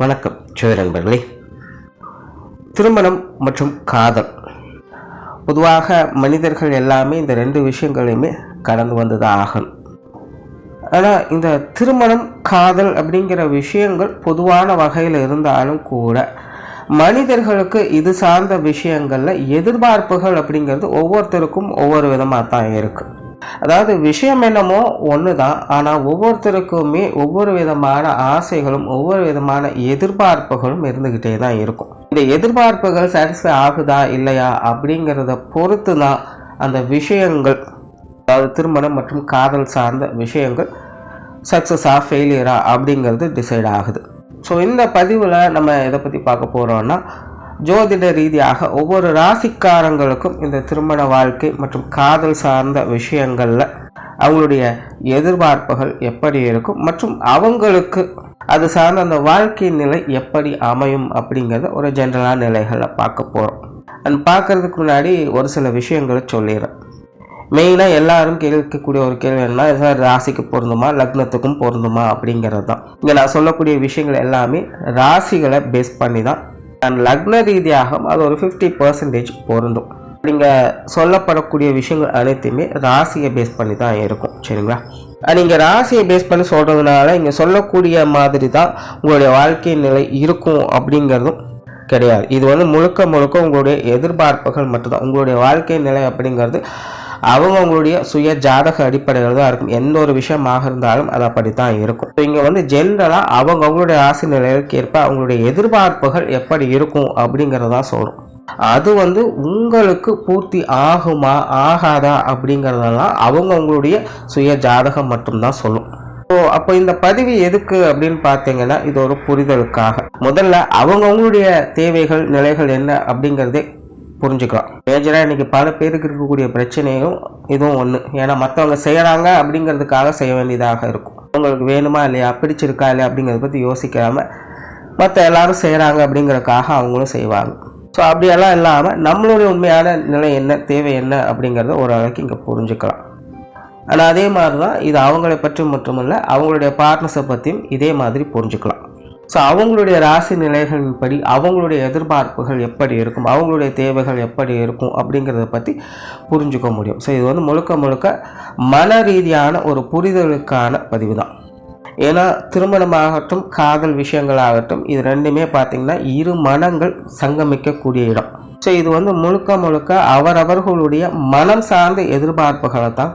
வணக்கம் ஜோதி நண்பர்களே. திருமணம் மற்றும் காதல். பொதுவாக மனிதர்கள் எல்லாமே இந்த ரெண்டு விஷயங்களையுமே கடந்து வந்ததாக ஆகணும். ஆனால் இந்த திருமணம் காதல் அப்படிங்கிற விஷயங்கள் பொதுவான வகையில் இருந்தாலும் கூட மனிதர்களுக்கு இது சார்ந்த விஷயங்களில் எதிர்பார்ப்புகள் அப்படிங்கிறது ஒவ்வொருத்தருக்கும் ஒவ்வொரு விதமாக தான் இருக்குது அதாவது விஷயம் என்னமோ ஒன்று தான் ஆனால் ஒவ்வொருத்தருக்குமே ஒவ்வொரு விதமான ஆசைகளும் ஒவ்வொரு விதமான எதிர்பார்ப்புகளும் இருந்துக்கிட்டே தான் இருக்கும். இந்த எதிர்பார்ப்புகள் சாட்டிஸ்ஃபை ஆகுதா இல்லையா அப்படிங்கிறத பொறுத்து தான் அந்த விஷயங்கள் அதாவது திருமணம் மற்றும் காதல் சார்ந்த விஷயங்கள் சக்ஸஸா ஃபெயிலியரா அப்படிங்கிறது டிசைட் ஆகுது. ஸோ இந்த பதிவில் நம்ம எதை பற்றி பார்க்க போகிறோன்னா ஜோதிட ரீதியாக ஒவ்வொரு ராசிக்காரங்களுக்கும் இந்த திருமண வாழ்க்கை மற்றும் காதல் சார்ந்த விஷயங்களில் அவங்களுடைய எதிர்பார்ப்புகள் எப்படி இருக்கும் மற்றும் அவங்களுக்கு அது சார்ந்த அந்த வாழ்க்கை நிலை எப்படி அமையும் அப்படிங்கிறத ஒரு ஜென்ரலான நிலைகளில் பார்க்க போகிறோம் அண்ட் பார்க்கறதுக்கு முன்னாடி ஒரு சில விஷயங்களை சொல்லிடுறேன். மெயினாக எல்லாரும் கேட்கக்கூடிய ஒரு கேள்வி என்ன சார் ராசிக்கு பொருந்துமா லக்னத்துக்கும் பொருந்துமா அப்படிங்கிறது தான் இங்கே நான் சொல்லக்கூடிய விஷயங்கள் எல்லாமே ராசிகளை பேஸ் பண்ணி தான் அண்ட் லக்ன ரீதியாகவும் அது ஒரு ஃபிஃப்டி பர்சன்டேஜ் பொருந்தும். நீங்கள் சொல்லப்படக்கூடிய விஷயங்கள் அனைத்துமே ராசியை பேஸ் பண்ணி தான் இருக்கும். சரிங்களா? நீங்கள் ராசியை பேஸ் பண்ணி சொல்கிறதுனால இங்கே சொல்லக்கூடிய மாதிரி தான் உங்களுடைய வாழ்க்கை நிலை இருக்கும் அப்படிங்கிறதும் கிடையாது. இது வந்து முழுக்க முழுக்க உங்களுடைய எதிர்பார்ப்புகள் மட்டும்தான். உங்களுடைய வாழ்க்கை நிலை அப்படிங்கிறது அவங்க அவங்களுடைய சுய ஜாதக அடிப்படையில் தான் இருக்கும். எந்த ஒரு விஷயமாக இருந்தாலும் அது அப்படித்தான் இருக்கும். இங்கே வந்து ஜென்ரலாக அவங்க அவங்களுடைய ஆசை நிலைக்கு ஏற்ப அவங்களுடைய எதிர்பார்ப்புகள் எப்படி இருக்கும் அப்படிங்கிறதான் சொல்கிறோம் அது வந்து உங்களுக்கு பூர்த்தி ஆகுமா ஆகாதா அப்படிங்கிறதெல்லாம் அவங்க அவங்களுடைய சுய ஜாதகம் மட்டும்தான் சொல்லும். ஸோ அப்போ இந்த பதிவு எதுக்கு அப்படின்னு பார்த்தீங்கன்னா இது ஒரு புரிதலுக்காக. முதல்ல அவங்கவுங்களுடைய தேவைகள் நிலைகள் என்ன அப்படிங்கிறதே புரிஞ்சுக்கலாம். மேஜராக இன்றைக்கி பல பேருக்கு இருக்கக்கூடிய பிரச்சனையும் இதுவும் ஒன்று ஏன்னா மற்றவங்க செய்கிறாங்க அப்படிங்கிறதுக்காக செய்ய வேண்டியதாக இருக்கும். அவங்களுக்கு வேணுமா இல்லையா? பிடிச்சிருக்கா இல்லையா? அப்படிங்கிறத பற்றி யோசிக்காமல் மற்ற எல்லாரும் செய்கிறாங்க அப்படிங்கிறதுக்காக அவங்களும் செய்வாங்க. ஸோ அப்படியெல்லாம் இல்லாமல் நம்மளுடைய உண்மையான நிலை என்ன? தேவை என்ன? அப்படிங்கிறத ஓரளவுக்கு இங்கே புரிஞ்சுக்கலாம். ஆனால் அதே மாதிரி தான் இது அவங்களை பற்றி மட்டுமல்ல அவங்களுடைய பார்ட்னர்ஸை பற்றியும் இதே மாதிரி புரிஞ்சுக்கலாம். ஸோ அவங்களுடைய ராசி நிலைகளின்படி அவங்களுடைய எதிர்பார்ப்புகள் எப்படி இருக்கும்? அவங்களுடைய தேவைகள் எப்படி இருக்கும்? அப்படிங்கிறத பற்றி புரிஞ்சுக்க முடியும். ஸோ இது வந்து முழுக்க முழுக்க மன ரீதியான ஒரு புரிதலுக்கான பதிவு தான். ஏன்னா திருமணமாகட்டும் காதல் விஷயங்களாகட்டும் இது ரெண்டுமே பார்த்திங்கன்னா இரு மனங்கள் சங்கமிக்கக்கூடிய இடம். ஸோ இது வந்து முழுக்க முழுக்க அவரவர்களுடைய மனம் சார்ந்த எதிர்பார்ப்புகளை தான்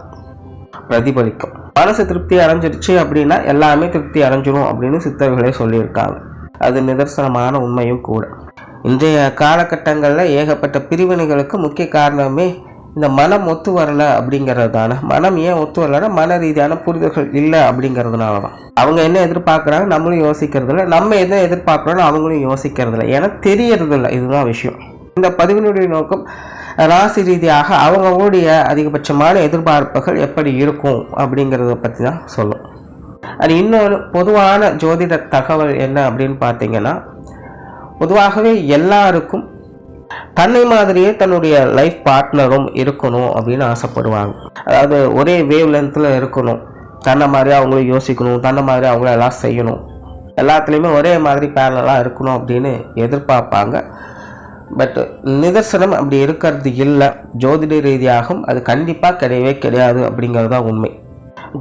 பிரதிபலிக்கும். மனசு திருப்தி அடைஞ்சிருச்சு அப்படின்னா எல்லாமே திருப்தி அடைஞ்சிரும் அப்படின்னு சித்தர்களே சொல்லியிருக்காங்க. அது நிதர்சனமான உண்மையும் கூட. இன்றைய காலகட்டங்களில் ஏகப்பட்ட பிரிவினைகளுக்கு முக்கிய காரணமே இந்த மனம் ஒத்து வரல அப்படிங்கிறது தானே மனம் ஏன் ஒத்து வரலன்னா மன ரீதியான புரிதல்கள் இல்லை அப்படிங்கிறதுனால தான் அவங்க என்ன எதிர்பார்க்குறாங்க நம்மளும் யோசிக்கிறதில்ல. நம்ம எதை எதிர்பார்க்குறோன்னு அவங்களும் யோசிக்கிறதில்ல. ஏன்னா தெரியறது இல்லை இதுதான் விஷயம். இந்த பதிவினுடைய நோக்கம் ராசி ரீதியாக அவங்கவுடைய அதிகபட்சமான எதிர்பார்ப்புகள் எப்படி இருக்கும் அப்படிங்கிறத பற்றி தான் சொல்லும் அது இன்னொரு பொதுவான ஜோதிட தகவல் என்ன அப்படின்னு பார்த்தீங்கன்னா பொதுவாகவே எல்லாருக்கும் தன்னை மாதிரியே தன்னுடைய லைஃப் பார்ட்னரும் இருக்கணும் அப்படின்னு ஆசைப்படுவாங்க. அதாவது ஒரே வேவ் லென்த்தில் இருக்கணும். தன்னை மாதிரி அவங்களும் யோசிக்கணும். தன்னை மாதிரி அவங்கள எல்லாம் செய்யணும். எல்லாத்துலேயுமே ஒரே மாதிரி பேரலாக இருக்கணும் அப்படின்னு எதிர்பார்ப்பாங்க. பட் நிதர்சனம் அப்படி இருக்கிறது இல்லை. ஜோதிட ரீதியாகவும் அது கண்டிப்பாக கிடையவே கிடையாது அப்படிங்கிறது தான் உண்மை.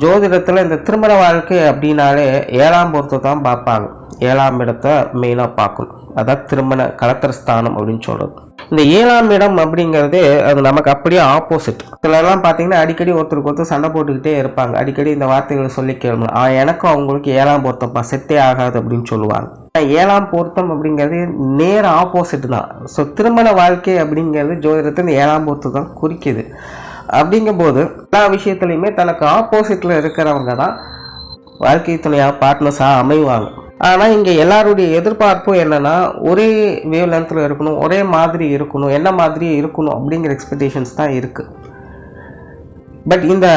ஜோதிடத்தில் இந்த திருமண வாழ்க்கை அப்படின்னாலே ஏழாம் பொருத்தை தான் பார்ப்பாங்க. ஏழாம் இடத்தை மெயினாக பார்க்கணும். அதான் திருமண கலத்திரஸ்தானம் அப்படின்னு சொல்கிறது இந்த ஏழாம் இடம் அப்படிங்கிறது அது நமக்கு அப்படியே ஆப்போசிட் சிலர்லாம் பார்த்தீங்கன்னா அடிக்கடி ஒருத்தருக்கு ஒருத்தர் சண்டை போட்டுக்கிட்டே இருப்பாங்க. அடிக்கடி இந்த வார்த்தைகளை சொல்லி கேளுங்க எனக்கும் அவங்களுக்கு ஏழாம் பொருத்தப்பா செட்டே ஆகாது அப்படின்னு சொல்லுவாங்க. ஏழாம் பொருத்தம் அப்படிங்கிறது நேர ஆப்போசிட் தான். ஸோ திருமண வாழ்க்கை அப்படிங்கிறது ஜோதிடத்தை இந்த ஏழாம் பொருத்தம் தான் குறிக்குது. அப்படிங்கும்போது எல்லா விஷயத்துலையுமே தனக்கு ஆப்போசிட்டில் இருக்கிறவங்க தான் வாழ்க்கை துணையாக பார்ட்னர்ஸாக அமைவாங்க. ஆனால் இங்கே எல்லாருடைய எதிர்பார்ப்பும் என்னென்னா ஒரே வேவ் லென்த்தில் இருக்கணும் ஒரே மாதிரி இருக்கணும் என்ன மாதிரி இருக்கணும் அப்படிங்கிற எக்ஸ்பெக்டேஷன்ஸ் தான் இருக்குது பட் இந்த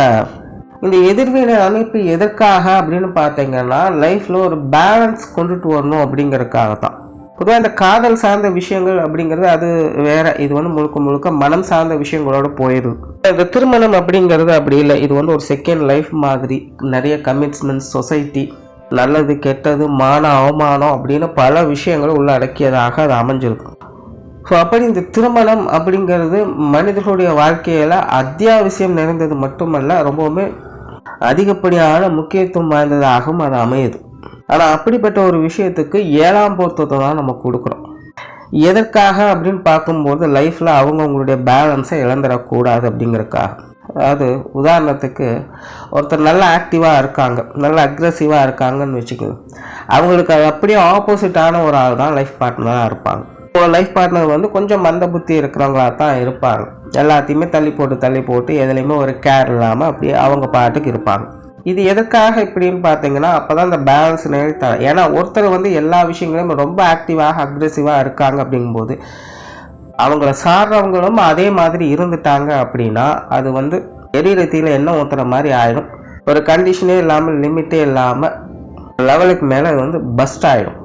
இந்த எதிர்வினை அமைப்பு எதற்காக அப்படின்னு பார்த்தீங்கன்னா லைஃப்பில் ஒரு பேலன்ஸ் கொண்டுட்டு வரணும் அப்படிங்கிறதுக்காக தான் பொதுவாக இந்த காதல் சார்ந்த விஷயங்கள் அப்படிங்கிறது அது வேற இது வந்து முழுக்க முழுக்க மனம் சார்ந்த விஷயங்களோட போயிடுது. இந்த திருமணம் அப்படிங்கிறது அப்படி இல்லை. இது வந்து ஒரு செகண்ட் லைஃப் மாதிரி நிறைய கமிட்மெண்ட்ஸ் சொசைட்டி நல்லது கெட்டது மான அவமானம் அப்படின்னு பல விஷயங்கள் உள்ளடக்கியதாக அது அமைஞ்சிருக்கும் ஸோ அப்படி இந்த திருமணம் அப்படிங்கிறது மனிதர்களுடைய வாழ்க்கையில் அத்தியாவசியம் நிறைந்தது மட்டுமல்ல ரொம்பவுமே அதிகப்படியான முக்கியத்துவம் வாய்ந்ததாகவும் அது அமையுது. ஆனால் அப்படிப்பட்ட ஒரு விஷயத்துக்கு ஏழாம் பொருத்தத்தை தான் நம்ம கொடுக்குறோம் எதற்காக அப்படின்னு பார்க்கும்போது லைஃப்பில் அவங்கவுங்களுடைய பேலன்ஸை இழந்துடக்கூடாது அப்படிங்கிறதுக்காக. அதாவது உதாரணத்துக்கு ஒருத்தர் நல்ல ஆக்டிவாக இருக்காங்க நல்ல அக்ரெசிவாக இருக்காங்கன்னு வச்சுக்கோங்க. அவங்களுக்கு அது அப்படியே ஆப்போசிட்டான ஒரு ஆள் தான் லைஃப் பார்ட்னராக இருப்பாங்க லைஃப் பார்ட்னர் வந்து கொஞ்சம் மந்த புத்தி இருக்கிறவங்களா தான் இருப்பாங்க. எல்லாத்தையுமே தள்ளி போட்டு தள்ளி போட்டு எதுலேயுமே ஒரு கேர் இல்லாமல் அப்படியே அவங்க பாட்டுக்கு இருப்பாங்க. இது எதுக்காக இப்படின்னு பார்த்தீங்கன்னா அப்போ தான் இந்த பேலன்ஸ் நிலைத்த ஏன்னா ஒருத்தர் வந்து எல்லா விஷயங்களையும் ரொம்ப ஆக்டிவாக அக்ரெசிவாக இருக்காங்க அப்படிங்கும்போது அவங்கள சாடுறவங்களும் அதே மாதிரி இருந்துட்டாங்க அப்படின்னா அது வந்து எரிரத்தியில் என்ன ஊற்றுற மாதிரி ஆயிடும். ஒரு கண்டிஷனே இல்லாமல் லிமிட்டே இல்லாமல் லெவலுக்கு மேலே அது வந்து பஸ்ட் ஆகிடும்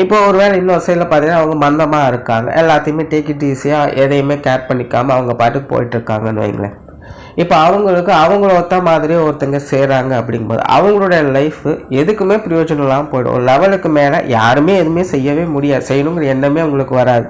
இப்போ ஒரு வேளை இன்னொரு சைடில் பார்த்தீங்கன்னா அவங்க மந்தமாக இருக்காங்க. எல்லாத்தையுமே டிக்கெட் ஈஸியாக எதையுமே கேர் பண்ணிக்காமல் அவங்க பாட்டுக்கு போயிட்டுருக்காங்கன்னு வைங்களேன். இப்போ அவங்களுக்கு அவங்கள ஒத்த மாதிரி ஒருத்தங்க செய்கிறாங்க அப்படிங்கும்போது அவங்களுடைய லைஃப் எதுக்குமே பிரயோஜனம் இல்லாமல் போயிடும். ஒரு லெவலுக்கு மேலே யாருமே எதுவுமே செய்யவே முடியாது. செய்யணுங்கிற எண்ணமே அவங்களுக்கு வராது.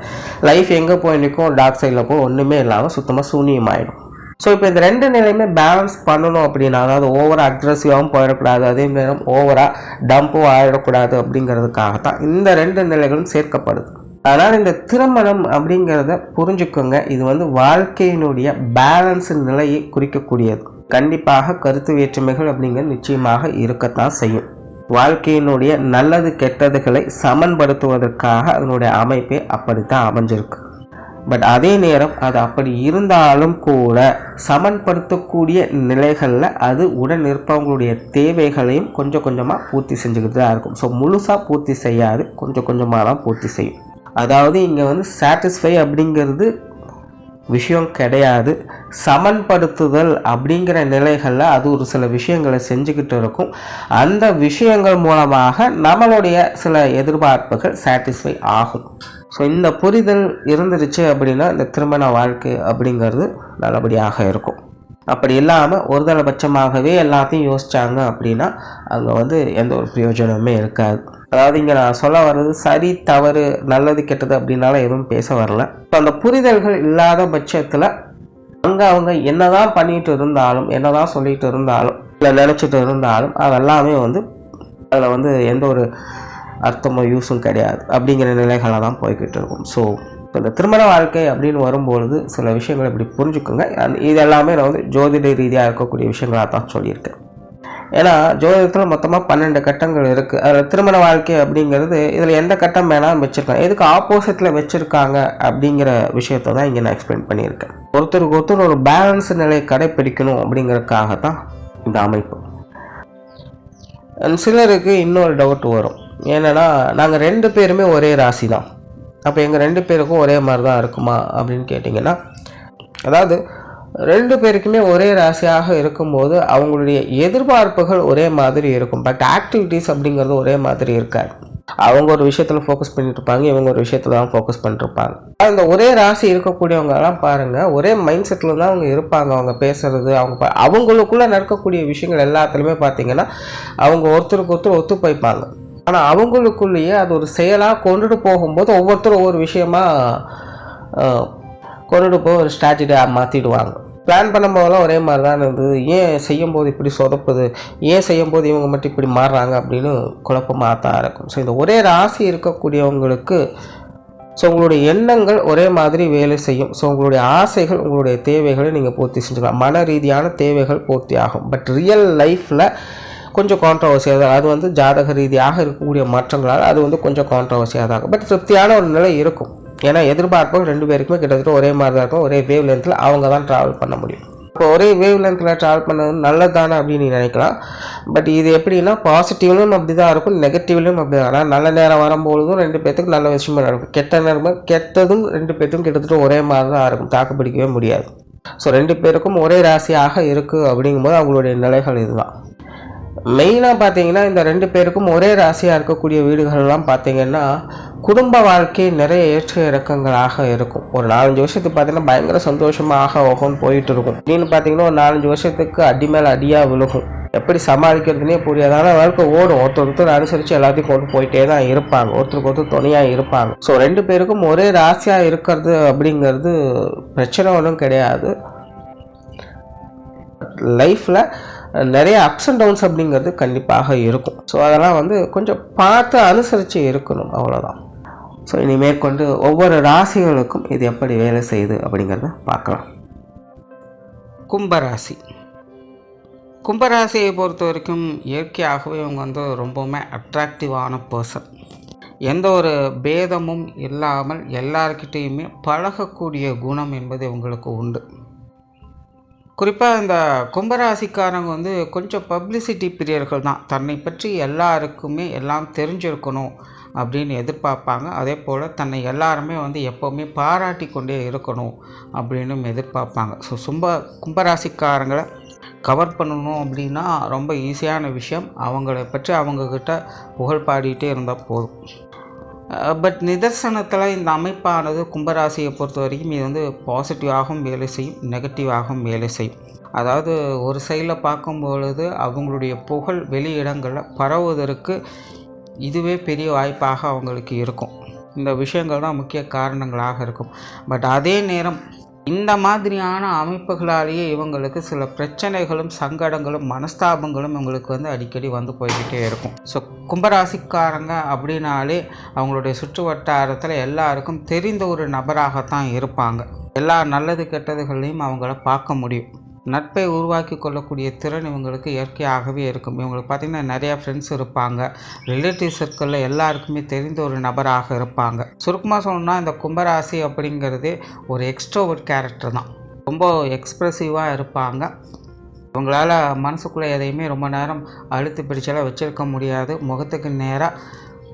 லைஃப் எங்கே போய் நிற்கும்? டாக் சைடில் போய் ஒன்றுமே இல்லாமல் சுத்தமாக சூனியமாயிடும். ஸோ இப்போ இந்த ரெண்டு நிலையுமே பேலன்ஸ் பண்ணணும் அப்படின்னா அதாவது ஓவராக அக்ரெசிவாகவும் போயிடக்கூடாது அதே நேரம் ஓவராக டம்பும் ஆயிடக்கூடாது அப்படிங்கிறதுக்காக தான் இந்த ரெண்டு நிலைகளும் சேர்க்கப்படுது. அதனால் இந்த திருமணம் அப்படிங்கிறத புரிஞ்சுக்கோங்க. இது வந்து வாழ்க்கையினுடைய பேலன்ஸ் நிலையை குறிக்கக்கூடியது. கண்டிப்பாக கருத்து வேற்றுமைகள் அப்படிங்கிறது நிச்சயமாக இருக்கத்தான் செய்யும். வாழ்க்கையினுடைய நல்லது கெட்டதுகளை சமன்படுத்துவதற்காக அதனுடைய அமைப்பே அப்படித்தான் அமைஞ்சிருக்கு. பட் அதே நேரம் அது அப்படி இருந்தாலும் கூட சமன்படுத்தக்கூடிய நிலைகளில் அது உடன் இருப்பவங்களுடைய தேவைகளையும் கொஞ்சம் கொஞ்சமாக பூர்த்தி செஞ்சுக்கிட்டு தான் இருக்கும். ஸோ முழுசாக பூர்த்தி செய்யாது கொஞ்சம் கொஞ்சமாக தான் பூர்த்தி செய்யும். அதாவது இங்கே வந்து சாட்டிஸ்ஃபை அப்படிங்கிறது விஷயம் கிடையாது. சமன்படுத்துதல் அப்படிங்கிற நிலைகளில் அது ஒரு சில விஷயங்களை செஞ்சுக்கிட்டு இருக்கும். அந்த விஷயங்கள் மூலமாக நம்மளுடைய சில எதிர்பார்ப்புகள் சாட்டிஸ்ஃபை ஆகும். ஸோ இந்த புரிதல் இருந்துருச்சு அப்படின்னா இந்த திருமண வாழ்க்கை அப்படிங்கிறது நல்லபடியாக இருக்கும். அப்படி இல்லாமல் ஒருதலைபட்சமாகவே எல்லாத்தையும் யோசித்தாங்க அப்படின்னா அங்கே வந்து எந்த ஒரு பிரயோஜனமே இருக்காது. அதாவது இங்கே நான் சொல்ல வர்றது சரி தவறு நல்லது கெட்டது அப்படின்னால எதுவும் பேச வரல. இப்போ அந்த புரிதல்கள் இல்லாத பட்சத்தில் அங்கே அவங்க என்ன தான் பண்ணிகிட்டு இருந்தாலும் என்னதான் சொல்லிகிட்டு இருந்தாலும் இல்லை நினச்சிட்டு இருந்தாலும் அதெல்லாமே வந்து அதில் வந்து எந்த ஒரு அர்த்தமும் யூஸும் கிடையாது. அப்படிங்கிற நிலைகளாக தான் போய்கிட்டு இருக்கும். ஸோ இப்போ இந்த திருமண வாழ்க்கை அப்படின்னு வரும்பொழுது சில விஷயங்களை இப்படி புரிஞ்சுக்கோங்க. இது எல்லாமே நான் வந்து ஜோதிட ரீதியாக இருக்கக்கூடிய விஷயங்களாக தான் சொல்லியிருக்கேன். ஏன்னா ஜோதிடத்தில் மொத்தமாக பன்னெண்டு கட்டங்கள் இருக்குது அதில் திருமண வாழ்க்கை அப்படிங்கிறது இதில் எந்த கட்டம் வேணாலும் வச்சுருக்காங்க எதுக்கு ஆப்போசிட்டில் வச்சுருக்காங்க அப்படிங்கிற விஷயத்த தான் இங்கே நான் எக்ஸ்பிளைன் பண்ணியிருக்கேன். ஒருத்தருக்கு ஒருத்தர் ஒரு பேலன்ஸ் நிலையை கடைப்பிடிக்கணும் அப்படிங்கிறதுக்காக தான் இந்த அமைப்பு. சிலருக்கு இன்னொரு டவுட் வரும். ஏன்னா நாங்கள் ரெண்டு பேருமே ஒரே ராசி தான் அப்போ எங்கள் ரெண்டு பேருக்கும் ஒரே மாதிரி தான் இருக்குமா அப்படின்னு கேட்டிங்கன்னா அதாவது ரெண்டு பேருக்குமே ஒரே ராசியாக இருக்கும்போது அவங்களுடைய எதிர்பார்ப்புகள் ஒரே மாதிரி இருக்கும். பட் ஆக்டிவிட்டீஸ் அப்படிங்கிறது ஒரே மாதிரி இருக்காது. அவங்க ஒரு விஷயத்தில் ஃபோக்கஸ் பண்ணிட்டு இருப்பாங்க இவங்க ஒரு விஷயத்தில் தான் ஃபோக்கஸ் பண்ணிருப்பாங்க அந்த ஒரே ராசி இருக்கக்கூடியவங்கலாம் பாருங்கள் ஒரே மைண்ட் செட்டில் தான் அவங்க இருப்பாங்க. அவங்க பேசுறது அவங்க அவங்களுக்குள்ளே நடக்கக்கூடிய விஷயங்கள் எல்லாத்துலேயுமே பார்த்தீங்கன்னா அவங்க ஒருத்தருக்கு ஒருத்தர் ஒத்து போய்ப்பாங்க ஆனால் அவங்களுக்குள்ளேயே அது ஒரு செயலாக கொண்டுட்டு போகும்போது ஒவ்வொருத்தரும் ஒவ்வொரு விஷயமா கொண்டுட்டு போய் ஒரு ஸ்ட்ராட்டஜியாக மாற்றிடுவாங்க பிளான் பண்ணும்போதெல்லாம் ஒரே மாதிரி தான் இருந்தது. ஏன் செய்யும்போது இப்படி சொதப்புது? ஏன் செய்யும்போது இவங்க மட்டும் இப்படி மாறுறாங்க அப்படின்னு குழப்பமாக தான் இருக்கும் ஸோ இந்த ஒரே ராசி இருக்கக்கூடியவங்களுக்கு ஸோ உங்களுடைய எண்ணங்கள் ஒரே மாதிரி வேலை செய்யும். ஸோ உங்களுடைய ஆசைகள் உங்களுடைய தேவைகளை நீங்கள் பூர்த்தி செஞ்சுக்கலாம். மன ரீதியான தேவைகள் பூர்த்தி ஆகும். பட் ரியல் லைஃப்பில் கொஞ்சம் கான்ட்ரவர்சியாக தான் அது வந்து ஜாதக ரீதியாக இருக்கக்கூடிய மாற்றங்களால் அது வந்து கொஞ்சம் கான்ட்ரவர்சியாக தான் இருக்கும். பட் திருப்தியான ஒரு நிலை இருக்கும். ஏன்னா எதிர்பார்ப்பும் ரெண்டு பேருக்குமே கிட்டத்தட்ட ஒரே மாதிரி தான் இருக்கும். ஒரே வேவ் லென்த்தில் அவங்க தான் ட்ராவல் பண்ண முடியும். இப்போ ஒரே வேவ் லென்த்தில் ட்ராவல் பண்ணது நல்லதானே அப்படின்னு நினைக்கலாம். பட் இது எப்படின்னா பாசிட்டிவ்லையும் அப்படி தான் இருக்கும் நெகட்டிவ்லையும் அப்படி தான் ஆனால் நல்ல நேரம் வரும்பொழுதும் ரெண்டு பேர்த்துக்கு நல்ல விஷயமா நடக்கும். கெட்ட நேரமும் கெட்டதும் ரெண்டு பேர்த்துக்கும் கிட்டத்தட்ட ஒரே மாதிரி தான் இருக்கும். தாக்கு பிடிக்கவே முடியாது. ஸோ ரெண்டு பேருக்கும் ஒரே ராசியாக இருக்குது அப்படிங்கும்போது அவங்களுடைய நிலைகள் இதுதான். மெயினாக பார்த்தீங்கன்னா இந்த ரெண்டு பேருக்கும் ஒரே ராசியாக இருக்கக்கூடிய வீடுகள்லாம் பார்த்தீங்கன்னா குடும்ப வாழ்க்கை நிறைய ஏற்ற இறக்கங்களாக இருக்கும். ஒரு நாலஞ்சு வருஷத்துக்கு பார்த்தீங்கன்னா பயங்கர சந்தோஷமாக ஓகோன்னு போயிட்டு இருக்கும். அப்படின்னு பார்த்தீங்கன்னா ஒரு நாலஞ்சு வருஷத்துக்கு அடி மேலே அடியாக விழுகும். எப்படி சமாளிக்கிறதுனே புரியாது. ஆனால் வாழ்க்கை ஓடும். ஒருத்தர் ஒருத்தர் அனுசரித்து எல்லாத்தையும் கொண்டு போயிட்டே தான் இருப்பாங்க. ஒருத்தருக்கு ஒருத்தர் துணையாக இருப்பாங்க. ஸோ ரெண்டு பேருக்கும் ஒரே ராசியாக இருக்கிறது அப்படிங்கிறது பிரச்சனை ஒன்றும் கிடையாது. லைஃப்பில் நிறைய அப்ஸ் அண்ட் டவுன்ஸ் அப்படிங்கிறது கண்டிப்பாக இருக்கும். ஸோ அதெல்லாம் வந்து கொஞ்சம் பார்த்து அனுசரித்து இருக்கணும். அவ்வளோதான் ஸோ இனி மேற்கொண்டு ஒவ்வொரு ராசிகளுக்கும் இது எப்படி வேலை செய்யுது அப்படிங்கிறத பார்க்கலாம். கும்பராசி. கும்பராசியை பொறுத்த வரைக்கும் இயற்கையாகவே இவங்க வந்து ரொம்பவுமே அட்ராக்டிவான பர்சன் எந்த ஒரு பேதமும் இல்லாமல் எல்லார்கிட்டேயுமே பழகக்கூடிய குணம் என்பது இவங்களுக்கு உண்டு. குறிப்பாக இந்த கும்பராசிக்காரங்க வந்து கொஞ்சம் பப்ளிசிட்டி பிரியர்கள் தான். தன்னை பற்றி எல்லாருக்குமே எல்லாம் தெரிஞ்சிருக்கணும் அப்படின்னு எதிர்பார்ப்பாங்க. அதே போல் தன்னை எல்லாருமே வந்து எப்போவுமே பாராட்டி கொண்டே இருக்கணும் அப்படின்னும் எதிர்பார்ப்பாங்க. ஸோ சும்ப கும்பராசிக்காரங்களை கவர் பண்ணணும் அப்படின்னா ரொம்ப ஈஸியான விஷயம். அவங்கள பற்றி அவங்கக்கிட்ட புகழ் பாடிட்டே இருந்தால் போதும். பட் நிதர்சனத்தில் இந்த அமைப்பானது கும்பராசியை பொறுத்த வரைக்கும் இது வந்து பாசிட்டிவாகவும் வேலை செய்யும் நெகட்டிவாகவும் வேலை செய்யும். அதாவது ஒரு சைடில் பார்க்கும் பொழுது அவங்களுடைய புகழ் வெளி இடங்களில் பரவுவதற்கு இதுவே பெரிய வாய்ப்பாக அவங்களுக்கு இருக்கும். இந்த விஷயங்கள் தான் முக்கிய காரணங்களாக இருக்கும். பட் அதே நேரம் இந்த மாதிரியான அமைப்புகளாலேயே இவங்களுக்கு சில பிரச்சனைகளும் சங்கடங்களும் மனஸ்தாபங்களும் இவங்களுக்கு வந்து அடிக்கடி வந்து போய்கிட்டே இருக்கும். ஸோ கும்பராசிக்காரங்க அப்படின்னாலே அவங்களுடைய சுற்று வட்டாரத்தில் எல்லாருக்கும் தெரிந்த ஒரு நபராகத்தான் இருப்பாங்க. எல்லா நல்லது கெட்டதுகளையும் அவங்கள பார்க்க முடியும். நட்பை உருவாக்கி கொள்ளக்கூடிய திறன் இவங்களுக்கு இயற்கையாகவே இருக்கும். இவங்களுக்கு பார்த்திங்கன்னா நிறையா ஃப்ரெண்ட்ஸ் இருப்பாங்க. ரிலேட்டிவ் சர்க்கிளில் எல்லாருக்குமே தெரிந்த ஒரு நபராக இருப்பாங்க. சுருக்கமாக சொல்லணும்னா இந்த கும்பராசி அப்படிங்கிறது ஒரு எக்ஸ்ட்ரோவர்ட் கேரக்டர் தான். ரொம்ப எக்ஸ்ப்ரெசிவாக இருப்பாங்க. இவங்களால் மனசுக்குள்ளே எதையுமே ரொம்ப நேரம் அழுத்து பிடிச்செல்லாம் வச்சுருக்க முடியாது. முகத்துக்கு நேராக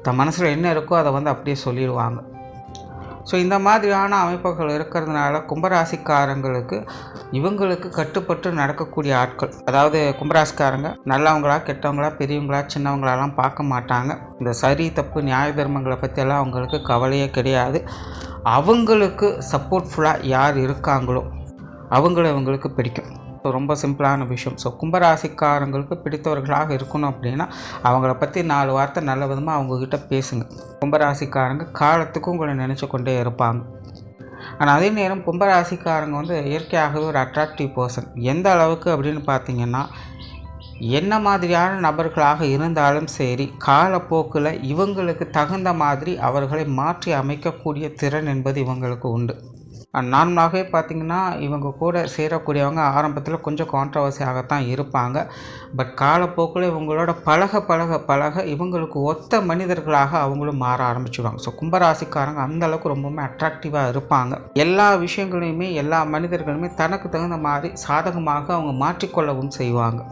த மனசில் என்ன இருக்கோ அதை வந்து அப்படியே சொல்லிடுவாங்க. ஸோ இந்த மாதிரியான அமைப்புகள் இருக்கிறதுனால கும்பராசிக்காரங்களுக்கு இவங்களுக்கு கட்டுப்பட்டு நடக்கக்கூடிய ஆட்கள் அதாவது கும்பராசிக்காரங்க நல்லவங்களா கெட்டவங்களா பெரியவங்களா சின்னவங்களாலாம் பார்க்க மாட்டாங்க. இந்த சரி தப்பு நியாய தர்மங்களை பற்றியெல்லாம் அவங்களுக்கு கவலையே கிடையாது. அவங்களுக்கு சப்போர்ட்ஃபுல்லாக யார் இருக்காங்களோ அவங்கள இவங்களுக்கு பிடிக்கும். ரொம்ப சிம்பிளான விஷயம். ஸோ கும்பராசிக்காரங்களுக்கு பிடித்தவர்களாக இருக்கணும் அப்படின்னா அவங்கள பற்றி நாலு வார்த்தை நல்ல விதமாக அவங்கக்கிட்ட பேசுங்க. கும்பராசிக்காரங்க காலத்துக்கும் உங்களை நினச்சி கொண்டே இருப்பாங்க. ஆனால் அதே நேரம் கும்பராசிக்காரங்க வந்து இயற்கையாகவே ஒரு அட்ராக்டிவ் பர்சன் எந்த அளவுக்கு அப்படின்னு பார்த்தீங்கன்னா என்ன மாதிரியான நபர்களாக இருந்தாலும் சரி காலப்போக்கில் இவங்களுக்கு தகுந்த மாதிரி அவர்களை மாற்றி அமைக்கக்கூடிய திறன் என்பது இவங்களுக்கு உண்டு. நார்மலாகவே பார்த்திங்கன்னா இவங்க கூட சேரக்கூடியவங்க ஆரம்பத்தில் கொஞ்சம் கான்ட்ரவர்சியாகத்தான் இருப்பாங்க. பட் காலப்போக்கில் இவங்களோட பழக பழக பழக இவங்களுக்கு ஒத்த மனிதர்களாக அவங்களும் மாற ஆரம்பிச்சிடுவாங்க ஸோ கும்பராசிக்காரங்க அந்தளவுக்கு ரொம்பவுமே அட்ராக்டிவாக இருப்பாங்க. எல்லா விஷயங்களையுமே எல்லா மனிதர்களுமே தனக்கு தகுந்த மாதிரி சாதகமாக அவங்க மாற்றிக்கொள்ளவும் செய்வாங்க.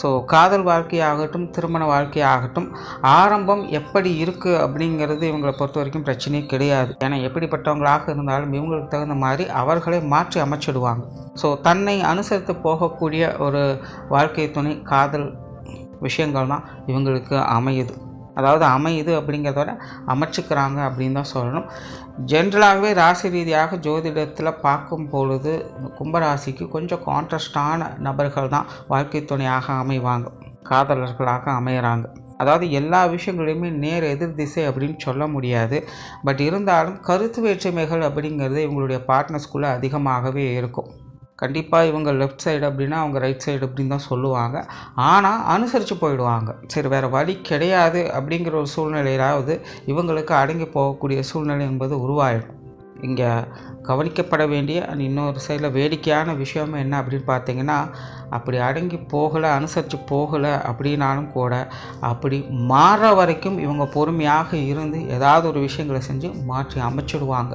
ஸோ காதல் வாழ்க்கையாகட்டும் திருமண வாழ்க்கையாகட்டும் ஆரம்பம் எப்படி இருக்குது அப்படிங்கிறது இவங்களை பொறுத்த வரைக்கும் பிரச்சனையே கிடையாது. ஏன்னா எப்படிப்பட்டவங்களாக இருந்தாலும் இவங்களுக்கு தகுந்த மாதிரி அவர்களை மாற்றி அமைச்சிடுவாங்க. ஸோ தன்னை அனுசரித்து போகக்கூடிய ஒரு வாழ்க்கை துணை காதல் விஷயங்கள் தான் இவங்களுக்கு அமையுது. அதாவது அமையுது அப்படிங்கிறத விட அமைச்சுக்கிறாங்க அப்படின்னு தான் சொல்லணும். ஜென்ரலாகவே ராசி ரீதியாக ஜோதிடத்தில் பார்க்கும் பொழுது கும்பராசிக்கு கொஞ்சம் கான்ட்ரஸ்டான நபர்கள் தான் வாழ்க்கை துணையாக அமைவாங்க. காதலர்களாக அமைகிறாங்க அதாவது எல்லா விஷயங்களையுமே நேர் எதிர் திசை அப்படின்னு சொல்ல முடியாது. பட் இருந்தாலும் கருத்து வேற்றுமைகள் அப்படிங்கிறது இவங்களுடைய பார்ட்னர்ஸ்குள்ளே அதிகமாகவே இருக்கும். கண்டிப்பாக இவங்க லெஃப்ட் சைடு அப்படின்னா அவங்க ரைட் சைடு அப்படின்னு தான் சொல்லுவாங்க. ஆனால் அனுசரித்து போயிடுவாங்க. சரி வேறு வழி கிடையாது அப்படிங்கிற ஒரு சூழ்நிலையிலாவது இவங்களுக்கு அடங்கி போகக்கூடிய சூழ்நிலை என்பது உருவாயிடும். இங்கே கவனிக்கப்பட வேண்டிய இன்னொரு சைடில் வேடிக்கையான விஷயம் என்ன அப்படின்னு பார்த்தீங்கன்னா அப்படி அடங்கி போகலை அனுசரித்து போகலை அப்படின்னாலும் கூட அப்படி மாற வரைக்கும் இவங்க பொறுமையாக இருந்து ஏதாவது ஒரு விஷயங்களை செஞ்சு மாற்றி அமைச்சிடுவாங்க.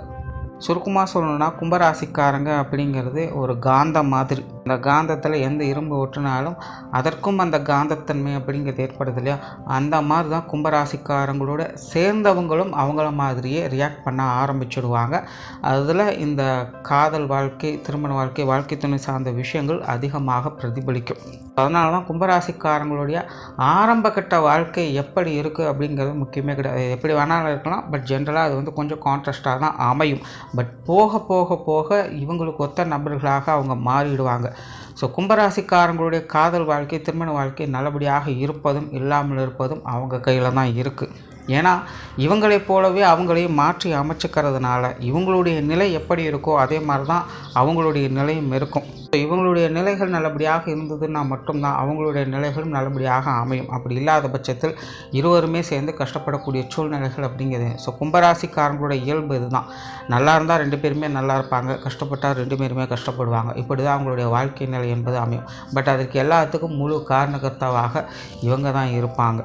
சுருக்கமாக சொல்லணும்னா கும்பராசிக்காரங்க அப்படிங்கிறது ஒரு காந்தம் மாதிரி. அந்த காந்தத்தில் எந்த இரும்பு ஒட்டினாலும் அதற்கும் அந்த காந்தத்தன்மை அப்படிங்கிறது ஏற்படுது இல்லையா? அந்த மாதிரி தான் கும்பராசிக்காரங்களோட சேர்ந்தவங்களும் அவங்கள மாதிரியே ரியாக்ட் பண்ண ஆரம்பிச்சிடுவாங்க. அதில் இந்த காதல் வாழ்க்கை திருமண வாழ்க்கை வாழ்க்கை துணை சார்ந்த விஷயங்கள் அதிகமாக பிரதிபலிக்கும். அதனால தான் கும்பராசிக்காரங்களுடைய ஆரம்பகட்ட வாழ்க்கை எப்படி இருக்குது அப்படிங்கிறது முக்கியமே கிடையாது. எப்படி வேணாலும் இருக்கலாம் பட் ஜென்ரலாக அது வந்து கொஞ்சம் கான்ட்ராஸ்டாக தான் அமையும். பட் போக போக போக இவங்களுக்கு ஒத்த நபர்களாக அவங்க மாறிடுவாங்க. ஸோ கும்பராசிக்காரங்களுடைய காதல் வாழ்க்கை திருமண வாழ்க்கை நல்லபடியாக இருப்பதும் இல்லாமல் இருப்பதும் அவங்க கையில் தான் இருக்குது ஏன்னா இவங்களைப் போலவே அவங்களையும் மாற்றி அமைச்சுக்கிறதுனால இவங்களுடைய நிலை எப்படி இருக்கோ அதே மாதிரி தான் அவங்களுடைய நிலையும் இருக்கும். ஸோ இவங்களுடைய நிலைகள் நல்லபடியாக இருந்ததுன்னா மட்டும்தான் அவங்களுடைய நிலைகளும் நல்லபடியாக அமையும். அப்படி இல்லாத பட்சத்தில் இருவருமே சேர்ந்து கஷ்டப்படக்கூடிய சூழ்நிலைகள் அப்படிங்கிறது. ஸோ கும்பராசிக்காரங்களுடைய இயல்பு இதுதான். நல்லா இருந்தால் ரெண்டு பேருமே நல்லா இருப்பாங்க. கஷ்டப்பட்டால் ரெண்டு பேருமே கஷ்டப்படுவாங்க. இப்படி தான் அவங்களுடைய வாழ்க்கை நிலை என்பது அமையும். பட் அதற்கு எல்லாத்துக்கும் முழு காரணகர்த்தாவாக இவங்க தான் இருப்பாங்க.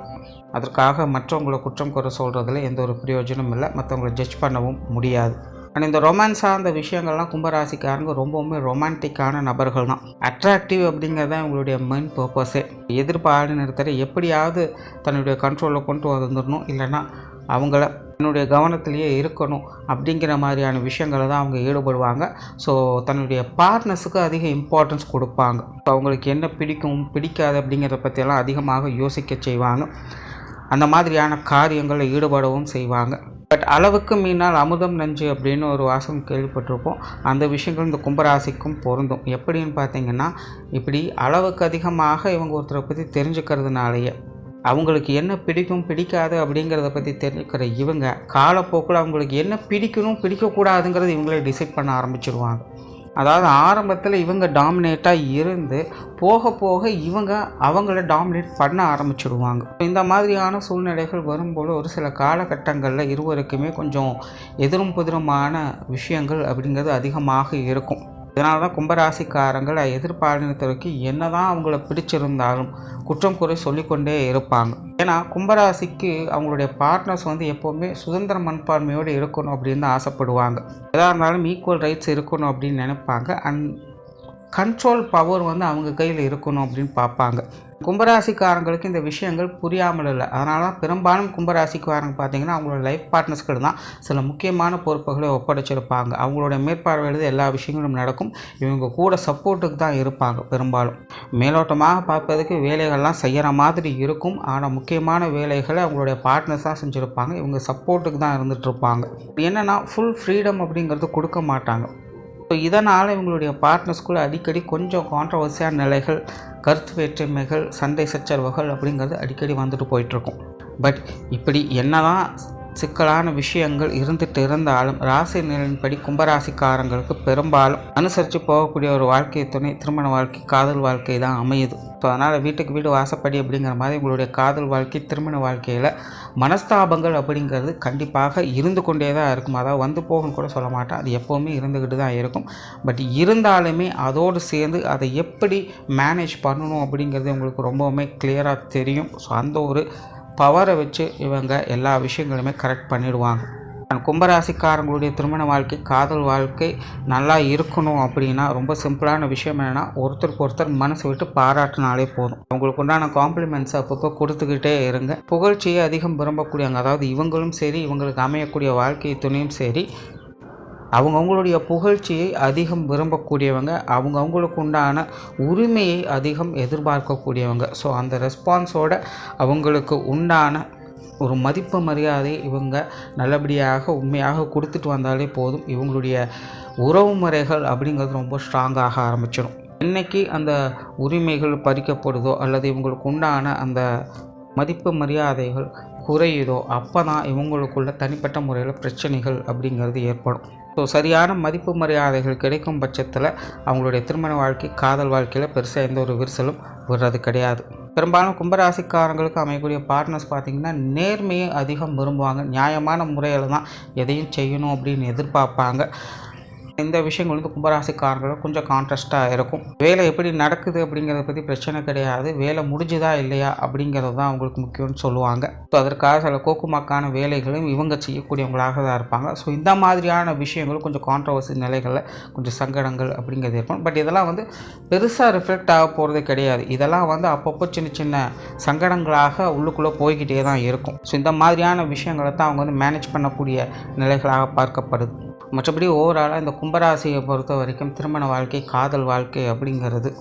அதற்காக மற்றவங்களை குற்றம் குறை சொல்கிறதுல எந்த ஒரு பிரயோஜனமும் இல்லை. மற்றவங்களை ஜட்ஜ் பண்ணவும் முடியாது. ஆனால் இந்த ரொமான்ஸ் சார்ந்த விஷயங்கள்லாம் கும்பராசிக்காரங்க ரொம்பவுமே ரொமான்டிக்கான நபர்கள் தான். அட்ராக்டிவ் அப்படிங்கிறது தான் இவங்களுடைய மெயின் பர்பஸே எதிர்பார்த்து நிறுத்தரை எப்படியாவது தன்னுடைய கண்ட்ரோலில் கொண்டு வந்துடணும் இல்லைன்னா அவங்கள தன்னுடைய கவனத்திலேயே இருக்கணும் அப்படிங்கிற மாதிரியான விஷயங்களை தான் அவங்க ஈடுபடுவாங்க. ஸோ தன்னுடைய பார்ட்னர்ஸுக்கு அதிக இம்பார்ட்டன்ஸ் கொடுப்பாங்க. இப்போ அவங்களுக்கு என்ன பிடிக்கும் பிடிக்காது அப்படிங்கிறத பற்றியெல்லாம் அதிகமாக யோசிக்க செய்வாங்க. அந்த மாதிரியான காரியங்களில் ஈடுபடவும் செய்வாங்க. பட் அளவுக்கு மீனால் அமுதம் நஞ்சு அப்படின்னு ஒரு வாசகம் கேள்விப்பட்டிருப்போம். அந்த விஷயங்கள் இந்த கும்பராசிக்கும் பொருந்தும். எப்படின்னு பார்த்தீங்கன்னா இப்படி அளவுக்கு அதிகமாக இவங்க ஒருத்தரை பற்றி தெரிஞ்சுக்கிறதுனாலேயே அவங்களுக்கு என்ன பிடிக்கும் பிடிக்காது அப்படிங்கிறத பற்றி தெரிஞ்சுக்கிற இவங்க காலப்போக்கில் அவங்களுக்கு என்ன பிடிக்கணும் பிடிக்கக்கூடாதுங்கிறது இவங்களே டிசைட் பண்ண ஆரம்பிச்சிருவாங்க. அதாவது ஆரம்பத்தில் இவங்க டாமினேட்டாக இருந்து போக போக இவங்க அவங்கள டாமினேட் பண்ண ஆரம்பிச்சிடுவாங்க. இந்த மாதிரியான சூழ்நிலைகள் வரும்போது ஒரு சில காலகட்டங்களில் இருவருக்குமே கொஞ்சம் எதிரும் புதிருமான விஷயங்கள் அப்படிங்கிறது அதிகமாக இருக்கும். இதனால தான் கும்பராசிக்காரங்கள் எதிர்பாலினத்திற்கு என்ன தான் அவங்கள பிடிச்சிருந்தாலும் குற்றம் குறை சொல்லிக்கொண்டே இருப்பாங்க. ஏன்னா கும்பராசிக்கு அவங்களுடைய பார்ட்னர்ஸ் வந்து எப்போவுமே சுதந்திர மண்பான்மையோடு இருக்கணும் அப்படின்னு தான் ஆசைப்படுவாங்க. எதாக இருந்தாலும் ஈக்குவல் ரைட்ஸ் இருக்கணும் அப்படின்னு நினைப்பாங்க. அண்ட் கண்ட்ரோல் பவர் வந்து அவங்க கையில் இருக்கணும் அப்படின்னு பார்ப்பாங்க. கும்பராசிக்காரங்களுக்கு இந்த விஷயங்கள் புரியாமல் இல்லை. அதனால தான் பெரும்பாலும் கும்பராசிக்காரங்க பார்த்தீங்கன்னா அவங்களோட லைஃப் பார்ட்னர்ஸ்கள் தான் சில முக்கியமான பொறுப்புகளை ஒப்படைச்சிருப்பாங்க. அவங்களோட மேற்பார்வையில் எல்லா விஷயங்களும் நடக்கும். இவங்க கூட சப்போர்ட்டுக்கு தான் இருப்பாங்க பெரும்பாலும். மேலோட்டமாக பார்ப்பதுக்கு வேலைகள்லாம் செய்கிற மாதிரி இருக்கும். ஆனால் முக்கியமான வேலைகளை அவங்களுடைய பார்ட்னர்ஸ் தான் செஞ்சுருப்பாங்க. இவங்க சப்போர்ட்டுக்கு தான் இருந்துகிட்ருப்பாங்க என்னென்னா ஃபுல் ஃப்ரீடம் அப்படிங்கிறது கொடுக்க மாட்டாங்க. ஸோ இதனால் இவங்களுடைய பார்ட்னர்ஸ்குள்ளே அடிக்கடி கொஞ்சம் கான்ட்ரவர்சியான நிலைகள் கருத்து வேற்றுமைகள் சண்டை சச்சரவுகள் அப்படிங்கிறது அடிக்கடி வந்துட்டு போயிட்டுருக்கும். பட் இப்படி என்ன தான் சிக்கலான விஷயங்கள் இருந்துட்டு இருந்தாலும் ராசி நிலையின்படி கும்பராசிக்காரங்களுக்கு பெரும்பாலும் அனுசரித்து போகக்கூடிய ஒரு வாழ்க்கை துணை திருமண வாழ்க்கை காதல் வாழ்க்கை தான் அமையுது. ஸோ அதனால் வீட்டுக்கு வீடு வாசப்படி அப்படிங்கிற மாதிரி உங்களுடைய காதல் வாழ்க்கை திருமண வாழ்க்கையில் மனஸ்தாபங்கள் அப்படிங்கிறது கண்டிப்பாக இருந்து கொண்டே தான் இருக்கும். அதாவது வந்து போகணும்னு கூட சொல்ல மாட்டேன். அது எப்போவுமே இருந்துக்கிட்டு தான் இருக்கும். பட் இருந்தாலுமே அதோடு சேர்ந்து அதை எப்படி மேனேஜ் பண்ணணும் அப்படிங்கிறது உங்களுக்கு ரொம்பவுமே கிளியராக தெரியும். ஸோ அந்த ஒரு பவரை வச்சு இவங்க எல்லா விஷயங்களுமே கரெக்ட் பண்ணிடுவாங்க. கும்பராசிக்காரங்களுடைய திருமண வாழ்க்கை காதல் வாழ்க்கை நல்லா இருக்கணும் அப்படின்னா ரொம்ப சிம்பிளான விஷயம் என்னென்னா ஒருத்தருக்கு ஒருத்தர் மனசு விட்டு பாராட்டினாலே போதும். அவங்களுக்கு உண்டான காம்ப்ளிமெண்ட்ஸ் அப்பப்போ கொடுத்துக்கிட்டே இருங்க. புகழ்ச்சியை அதிகம் விரும்பக்கூடியவங்க அதாவது இவங்களும் சரி இவங்களுக்கு அமையக்கூடிய வாழ்க்கை துணையும் சரி அவங்கவுங்களுடைய புகழ்ச்சியை அதிகம் விரும்பக்கூடியவங்க அவங்கவுங்களுக்கு உண்டான உரிமையை அதிகம் எதிர்பார்க்கக்கூடியவங்க. ஸோ அந்த ரெஸ்பான்ஸோட அவங்களுக்கு உண்டான ஒரு மதிப்பு மரியாதை இவங்க நல்லபடியாக உண்மையாக கொடுத்துட்டு வந்தாலே போதும். இவங்களுடைய உறவு முறைகள் அப்படிங்கிறது ரொம்ப ஸ்ட்ராங்காக ஆரம்பிச்சிடும் என்றைக்கு அந்த உரிமைகள் பறிக்கப்படுதோ அல்லது இவங்களுக்கு உண்டான அந்த மதிப்பு மரியாதைகள் குறையுதோ அப்போ தான் இவங்களுக்குள்ள தனிப்பட்ட முறையில் பிரச்சனைகள் அப்படிங்கிறது ஏற்படும். ஸோ சரியான மதிப்பு மரியாதைகள் கிடைக்கும் பட்சத்தில் அவங்களுடைய திருமண வாழ்க்கை காதல் வாழ்க்கையில் பெருசாக எந்த ஒரு விரிசலும் விடுறது கிடையாது. பெரும்பாலும் கும்பராசிக்காரங்களுக்கு அமையக்கூடிய பார்ட்னர்ஸ் பார்த்திங்கன்னா நேர்மையை அதிகம் விரும்புவாங்க. நியாயமான முறையில் தான் எதையும் செய்யணும் அப்படின்னு எதிர்பார்ப்பாங்க. இந்த விஷயங்கள் வந்து கும்பராசிக்காரர்களும் கொஞ்சம் கான்ட்ராஸ்ட்டாக இருக்கும். வேலை எப்படி நடக்குது அப்படிங்கிறத பற்றி பிரச்சனை கிடையாது. வேலை முடிஞ்சுதா இல்லையா அப்படிங்கிறது தான் அவங்களுக்கு முக்கியம்னு சொல்லுவாங்க. ஸோ அதற்காக சில கோக்குமாக்கான வேலைகளும் இவங்க செய்யக்கூடியவங்களாக தான் இருப்பாங்க. ஸோ இந்த மாதிரியான விஷயங்களும் கொஞ்சம் கான்ட்ரவர்சி நிலைகளில் கொஞ்சம் சங்கடங்கள் அப்படிங்கிறது இருக்கும். பட் இதெல்லாம் வந்து பெருசாக ரிஃப்ளெக்ட் ஆக போகிறது கிடையாது. இதெல்லாம் வந்து அப்பப்போ சின்ன சின்ன சங்கடங்களாக உள்ளுக்குள்ளே போய்கிட்டே தான் இருக்கும். ஸோ இந்த மாதிரியான விஷயங்களை தான் அவங்க வந்து மேனேஜ் பண்ணக்கூடிய நிலைகளாக பார்க்கப்படுது. மற்றபடி ஓவராலாக இந்த கும்பராசியை பொறுத்த வரைக்கும் திருமண வாழ்க்கை காதல் வாழ்க்கை அப்படிங்கிறது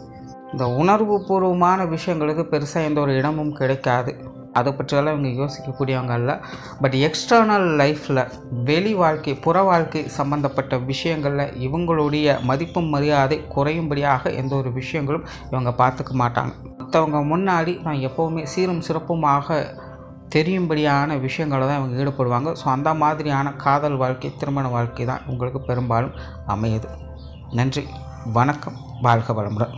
இந்த உணர்வு பூர்வமான விஷயங்களுக்கு பெருசாக எந்த ஒரு இடமும் கிடைக்காது. அதை பற்றியெல்லாம் இவங்க யோசிக்கக்கூடியவங்க அல்ல. பட் எக்ஸ்டர்னல் லைஃப்பில் வெளி வாழ்க்கை புற வாழ்க்கை சம்மந்தப்பட்ட விஷயங்களில் இவங்களுடைய மதிப்பும் மரியாதை குறையும்படியாக எந்த ஒரு விஷயங்களும் இவங்க பார்த்துக்க மாட்டாங்க. மற்றவங்க முன்னாடி நான் எப்போவுமே சீரும் சிறப்புமாக தெரியும்படியான விஷயங்களை தான் இவங்க ஈடுபடுவாங்க. ஸோ அந்த மாதிரியான காதல் வாழ்க்கை திருமண வாழ்க்கை தான் உங்களுக்கு பெரும்பாலும் அமையுது. நன்றி வணக்கம் வாழ்க வளமுடன்.